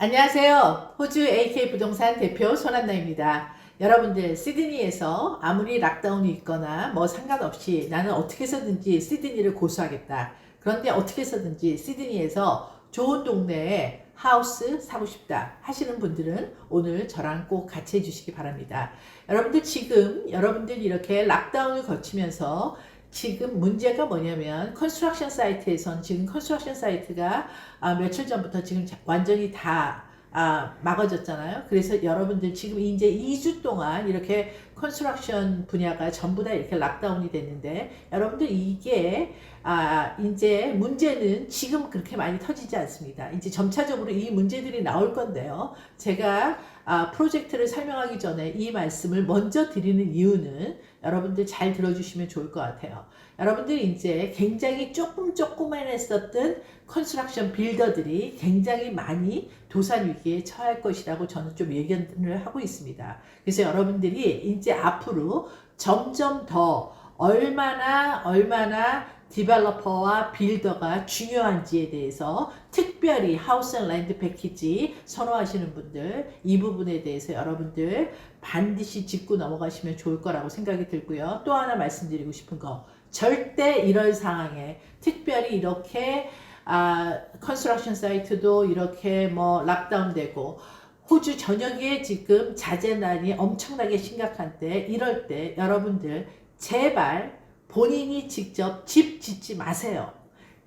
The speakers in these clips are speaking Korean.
안녕하세요. 호주 AK 부동산 대표 손한나입니다. 여러분들 시드니에서 아무리 락다운이 있거나 뭐 상관없이 나는 어떻게 해서든지 시드니를 고수하겠다. 그런데 어떻게 해서든지 시드니에서 좋은 동네에 하우스 사고 싶다 하시는 분들은 오늘 저랑 꼭 같이 해주시기 바랍니다. 여러분들 지금 여러분들 이렇게 락다운을 거치면서 지금 문제가 뭐냐면 컨스트럭션 사이트에선 지금 컨스트럭션 사이트가 아, 며칠 전부터 지금 자- 완전히 다 아, 막아졌잖아요. 그래서 여러분들 지금 이제 2주 동안 이렇게 컨스트럭션 분야가 전부 다 이렇게 락다운이 됐는데 여러분들 이게 아, 이제 문제는 지금 그렇게 많이 터지지 않습니다. 이제 점차적으로 이 문제들이 나올 건데요. 제가 아, 프로젝트를 설명하기 전에 이 말씀을 먼저 드리는 이유는 여러분들 잘 들어주시면 좋을 것 같아요. 여러분들 이제 굉장히 조금 조금만 했었던 컨스트럭션 빌더들이 굉장히 많이 도산 위기에 처할 것이라고 저는 좀 예견을 하고 있습니다. 그래서 여러분들이 이제 앞으로 점점 더 얼마나 얼마나 디벨로퍼와 빌더가 중요한지에 대해서 특별히 하우스 앤 랜드 패키지 선호하시는 분들 이 부분에 대해서 여러분들 반드시 짚고 넘어가시면 좋을 거라고 생각이 들고요. 또 하나 말씀드리고 싶은 거 절대 이런 상황에 특별히 이렇게 아, 컨스트럭션 사이트도 이렇게 뭐 락다운 되고 호주 전역에 지금 자재난이 엄청나게 심각한 때 이럴 때 여러분들 제발 본인이 직접 집 짓지 마세요.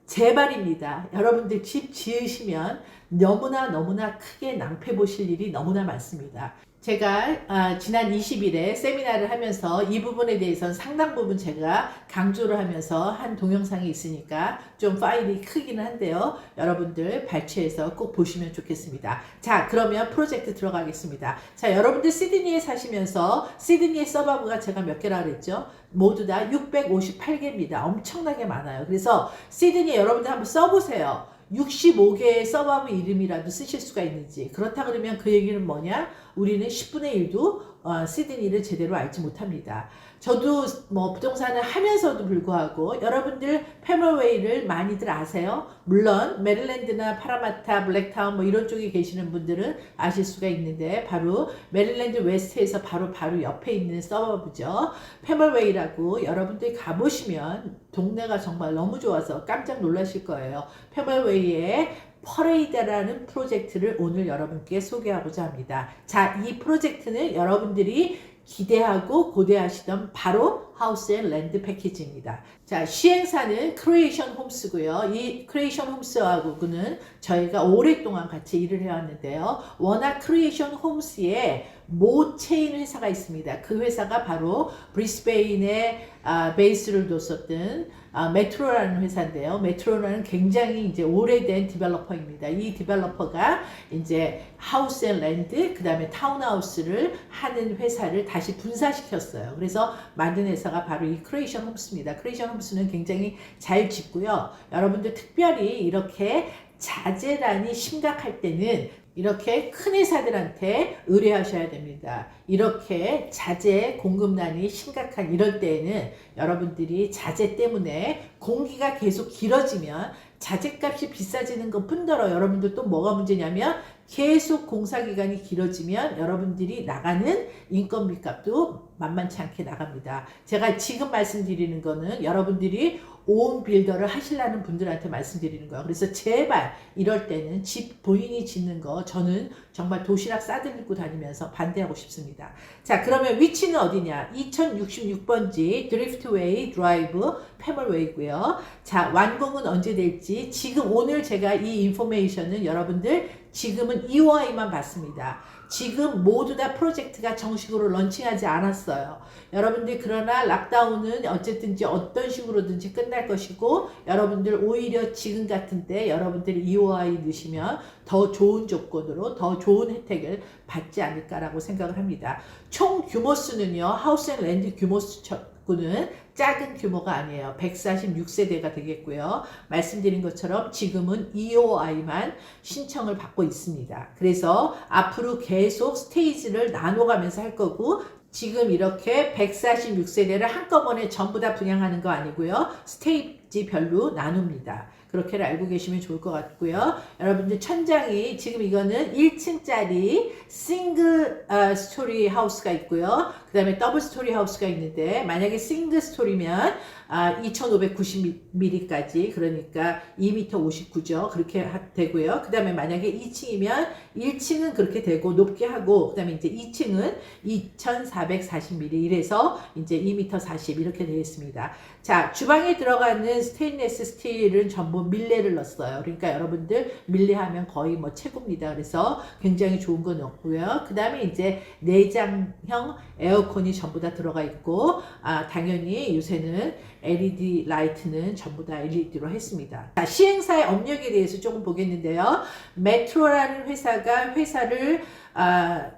제발입니다. 여러분들 집 지으시면 너무나 너무나 크게 낭패 보실 일이 너무나 많습니다. 제가 아, 지난 20일에 세미나를 하면서 이 부분에 대해서는 상당 부분 제가 강조를 하면서 한 동영상이 있으니까 좀 파일이 크기는 한데요. 여러분들 발췌해서 꼭 보시면 좋겠습니다. 자, 그러면 프로젝트 들어가겠습니다. 자, 여러분들 시드니에 사시면서 시드니의 서버브가 제가 몇 개라 그랬죠? 모두 다 658개입니다. 엄청나게 많아요. 그래서 시드니 여러분들 한번 써보세요. 65개의 서버브 이름이라도 쓰실 수가 있는지. 그렇다 그러면 그 얘기는 뭐냐? 우리는 10분의 1도 어, 시드니를 제대로 알지 못합니다. 저도 뭐 부동산을 하면서도 불구하고 여러분들 패멀웨이를 많이들 아세요? 물론 메릴랜드나 파라마타, 블랙타운 뭐 이런 쪽에 계시는 분들은 아실 수가 있는데 바로 메릴랜드 웨스트에서 바로 바로 옆에 있는 서버브죠. 패멀웨이라고 여러분들이 가보시면 동네가 정말 너무 좋아서 깜짝 놀라실 거예요. 패멀웨이에 퍼레이드라는 프로젝트를 오늘 여러분께 소개하고자 합니다. 자, 이 프로젝트는 여러분들이 기대하고 고대하시던 바로 하우스 앤 랜드 패키지입니다. 자, 시행사는 크리에이션 홈스고요. 이 크리에이션 홈스하고는 저희가 오랫동안 같이 일을 해왔는데요. 워낙 크리에이션 홈스에 모 체인 회사가 있습니다. 그 회사가 바로 브리스베인에 아, 베이스를 뒀었던 아, 메트로라는 회사인데요. 메트로는 굉장히 이제 오래된 디벨로퍼입니다. 이 디벨로퍼가 이제 하우스 앤 랜드, 그 다음에 타운하우스를 하는 회사를 다시 분사시켰어요. 그래서 만든 회사 가 바로 이 크리에이션 홈스입니다. 크리에이션 홈스는 굉장히 잘 짓고요. 여러분들 특별히 이렇게 자재란이 심각할 때는 이렇게 큰 회사들한테 의뢰하셔야 됩니다. 이렇게 자재 공급난이 심각한 이럴 때에는 여러분들이 자재 때문에 공기가 계속 길어지면 자재값이 비싸지는 것 뿐더러 여러분들 또 뭐가 문제냐면 계속 공사 기간이 길어지면 여러분들이 나가는 인건비 값도 만만치 않게 나갑니다. 제가 지금 말씀드리는 거는 여러분들이 온 빌더를 하시려는 분들한테 말씀드리는 거예요. 그래서 제발 이럴 때는 집 본인이 짓는 거 저는 정말 도시락 싸들고 다니면서 반대하고 싶습니다. 자, 그러면 위치는 어디냐? 2066번지 드리프트웨이 드라이브 패멀웨이고요. 자, 완공은 언제 될지 지금 오늘 제가 이 인포메이션은 여러분들 지금은 2월에만 받습니다. 지금 모두 다 프로젝트가 정식으로 런칭하지 않았어요. 여러분들 그러나 락다운은 어쨌든지 어떤 식으로든지 끝날 것이고 여러분들 오히려 지금 같은 때 여러분들이 EOI 넣으시면 더 좋은 조건으로 더 좋은 혜택을 받지 않을까라고 생각을 합니다. 총 규모 수는요. 하우스 앤 랜드 규모 수 는 작은 규모가 아니에요. 146세대가 되겠고요. 말씀드린 것처럼 지금은 EOI만 신청을 받고 있습니다. 그래서 앞으로 계속 스테이지를 나눠가면서 할 거고 지금 이렇게 146세대를 한꺼번에 전부 다 분양하는 거 아니고요. 스테이지별로 나눕니다. 그렇게를 알고 계시면 좋을 것 같고요. 여러분들 천장이 지금 이거는 1층짜리 싱글 어, 스토리 하우스가 있고요. 그 다음에 더블 스토리 하우스가 있는데 만약에 싱글 스토리면 아, 2590mm까지 그러니까 2m 59죠. 그렇게 하- 되고요. 그 다음에 만약에 2층이면 1층은 그렇게 되고 높게 하고 그 다음에 이제 2층은 2440mm 이래서 이제 2m 40 이렇게 되겠습니다. 자 주방에 들어가는 스테인레스 스틸은 전부 밀레를 넣었어요. 그러니까 여러분들 밀레 하면 거의 뭐 최고입니다. 그래서 굉장히 좋은 거 넣었고요. 그 다음에 이제 내장형 에어 컨이 전부 다 들어가 있고 아 당연히 요새는 LED 라이트는 전부 다 LED로 했습니다. 자, 시행사의 업력에 대해서 조금 보겠는데요. 메트로라는 회사가 회사를 아,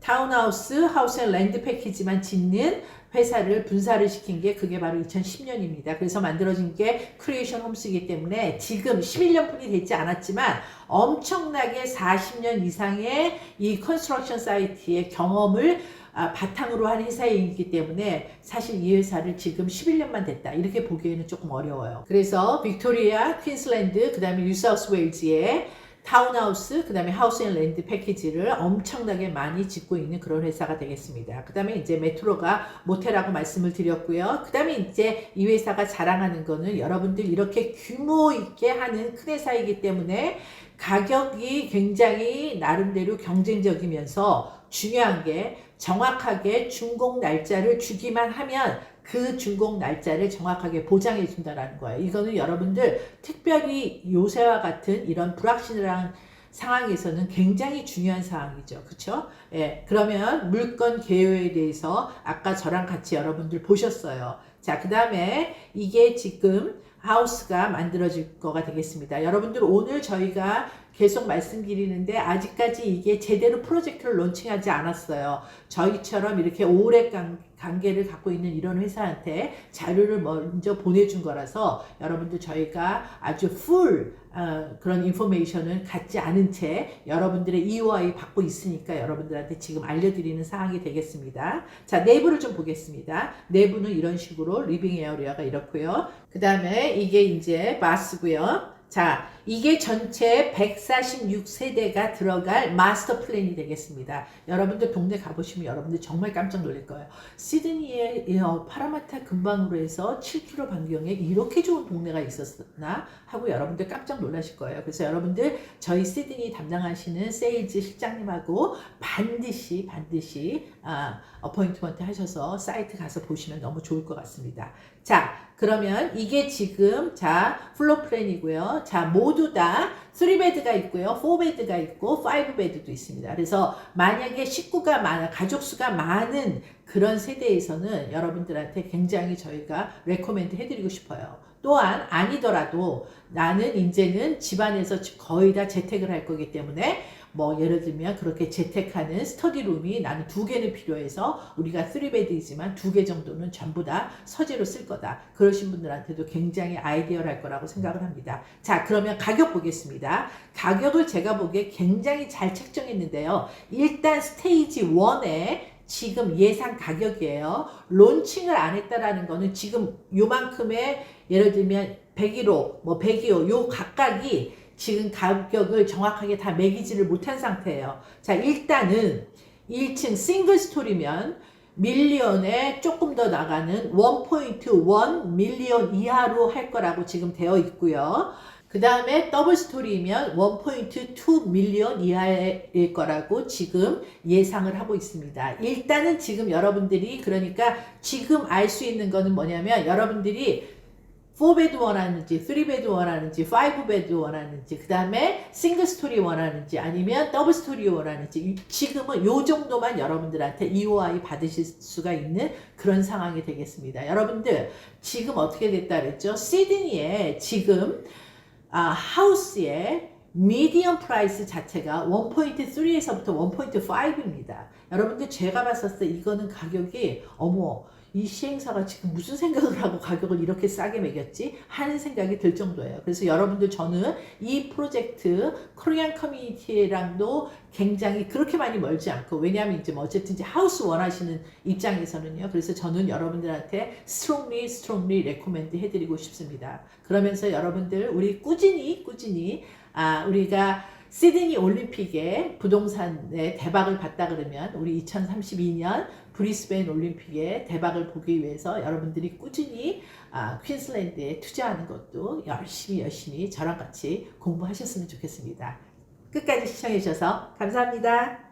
타운하우스, 하우스 앤 랜드 패키지만 짓는 회사를 분사를 시킨 게 그게 바로 2010년입니다. 그래서 만들어진 게 크리에이션 홈스이기 때문에 지금 11년뿐이 되지 않았지만 엄청나게 40년 이상의 이 컨스트럭션 사이트의 경험을 아, 바탕으로 한 회사이기 때문에 사실 이 회사를 지금 11년만 됐다 이렇게 보기에는 조금 어려워요. 그래서 빅토리아, 퀸슬랜드, 그 다음에 뉴사우스 웨일즈의 타운하우스, 그 다음에 하우스 앤 랜드 패키지를 엄청나게 많이 짓고 있는 그런 회사가 되겠습니다. 그 다음에 이제 메트로가 모텔라고 말씀을 드렸고요. 그 다음에 이제 이 회사가 자랑하는 거는 여러분들 이렇게 규모 있게 하는 큰 회사이기 때문에 가격이 굉장히 나름대로 경쟁적이면서 중요한 게 정확하게 준공 날짜를 주기만 하면 그 준공 날짜를 정확하게 보장해 준다라는 거예요. 이거는 여러분들 특별히 요새와 같은 이런 불확실한 상황에서는 굉장히 중요한 사항이죠. 그쵸? 예. 그러면 물건 개요에 대해서 아까 저랑 같이 여러분들 보셨어요. 자, 그 다음에 이게 지금 하우스가 만들어질 거가 되겠습니다. 여러분들 오늘 저희가 계속 말씀드리는데 아직까지 이게 제대로 프로젝트를 론칭하지 않았어요. 저희처럼 이렇게 오래 관, 관계를 갖고 있는 이런 회사한테 자료를 먼저 보내준 거라서 여러분들 저희가 아주 풀 어, 그런 인포메이션을 갖지 않은 채 여러분들의 EOI 받고 있으니까 여러분들한테 지금 알려드리는 사항이 되겠습니다. 자 내부를 좀 보겠습니다. 내부는 이런 식으로 리빙 에어리아가 이렇고요. 그 다음에 이게 이제 바스고요. 자, 이게 전체 146세대가 들어갈 마스터 플랜이 되겠습니다. 여러분들 동네 가보시면 여러분들 정말 깜짝 놀랄 거예요. 시드니의 어, 파라마타 근방으로 해서 7km 반경에 이렇게 좋은 동네가 있었나 하고 여러분들 깜짝 놀라실 거예요. 그래서 여러분들 저희 시드니 담당하시는 세일즈 실장님하고 반드시 반드시 아, 어포인트먼트 하셔서 사이트 가서 보시면 너무 좋을 것 같습니다. 자, 그러면 이게 지금 자 플로 플랜이고요. 자 모두 다 3베드가 있고요. 4베드가 있고 5베드도 있습니다. 그래서 만약에 식구가 많아 가족 수가 많은 그런 세대에서는 여러분들한테 굉장히 저희가 레코멘드 해드리고 싶어요. 또한 아니더라도 나는 이제는 집안에서 거의 다 재택을 할 거기 때문에 뭐 예를 들면 그렇게 재택하는 스터디룸이 나는 두 개는 필요해서 우리가 3베드이지만 두 개 정도는 전부 다 서재로 쓸 거다. 그러신 분들한테도 굉장히 아이디어할 거라고 생각을 합니다. 자, 그러면 가격 보겠습니다. 가격을 제가 보기에 굉장히 잘 책정했는데요. 일단 스테이지 1에 지금 예상 가격이에요. 론칭을 안 했다라는 거는 지금 요만큼의 예를 들면 101호, 뭐 102호 요 각각이 지금 가격을 정확하게 다 매기지를 못한 상태예요. 자, 일단은 1층 싱글 스토리면 밀리언에 조금 더 나가는 1.1 밀리언 이하로 할 거라고 지금 되어 있고요. 그 다음에 더블 스토리면 1.2 밀리언 이하일 거라고 지금 예상을 하고 있습니다. 일단은 지금 여러분들이 그러니까 지금 알 수 있는 거는 뭐냐면 여러분들이 4베드 원하는지, 3베드 원하는지, 5베드 원하는지, 그 다음에 싱글 스토리 원하는지, 아니면 더블 스토리 원하는지, 지금은 요 정도만 여러분들한테 EOI 받으실 수가 있는 그런 상황이 되겠습니다. 여러분들, 지금 어떻게 됐다 그랬죠? 시드니에 지금, 아, 하우스에 미디엄 프라이스 자체가 1.3에서부터 1.5입니다. 여러분들 제가 봤을 때 이거는 가격이 어머 이 시행사가 지금 무슨 생각을 하고 가격을 이렇게 싸게 매겼지 하는 생각이 들 정도예요. 그래서 여러분들 저는 이 프로젝트 코리안 커뮤니티랑도 굉장히 그렇게 많이 멀지 않고 왜냐하면 이제 뭐 어쨌든 이제 하우스 원하시는 입장에서는요. 그래서 저는 여러분들한테 strongly strongly recommend 해드리고 싶습니다. 그러면서 여러분들 우리 꾸준히 꾸준히 아 우리가 시드니 올림픽에 부동산에 대박을 봤다 그러면 우리 2032년 브리스베인 올림픽에 대박을 보기 위해서 여러분들이 꾸준히 아, 퀸슬랜드에 투자하는 것도 열심히 열심히 저랑 같이 공부하셨으면 좋겠습니다. 끝까지 시청해 주셔서 감사합니다.